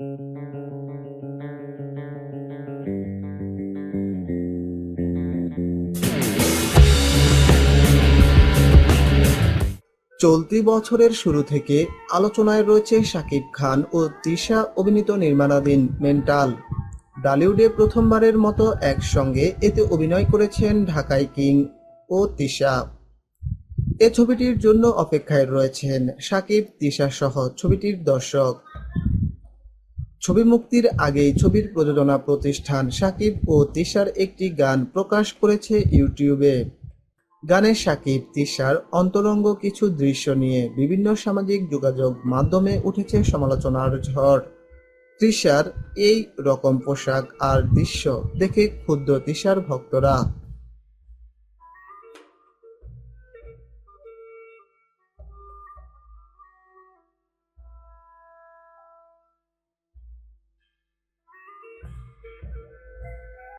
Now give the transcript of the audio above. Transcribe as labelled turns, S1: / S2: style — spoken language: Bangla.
S1: চলতি বছরের শুরু থেকে আলোচনায় রয়েছে শাকিব খান ও তৃষা অভিনীত নির্মাণাধীন মেন্টাল। ডালিউডে প্রথমবারের মতো একসঙ্গে এতে অভিনয় করেছেন ঢাকাই কিং ও তৃষা। এ ছবিটির জন্য অপেক্ষায় রয়েছেন শাকিব, তৃষা সহ ছবিটির দর্শক। ছবি মুক্তির আগেই ছবির প্রযোজনা প্রতিষ্ঠান সাকিব ও তৃষার একটি গান প্রকাশ করেছে ইউটিউবে। গানে সাকিব, তিশার অন্তরঙ্গ কিছু দৃশ্য নিয়ে বিভিন্ন সামাজিক যোগাযোগ মাধ্যমে উঠেছে সমালোচনার ঝড়। তৃষার এই রকম পোশাক আর দৃশ্য দেখে ক্ষুদ্র তিশার ভক্তরা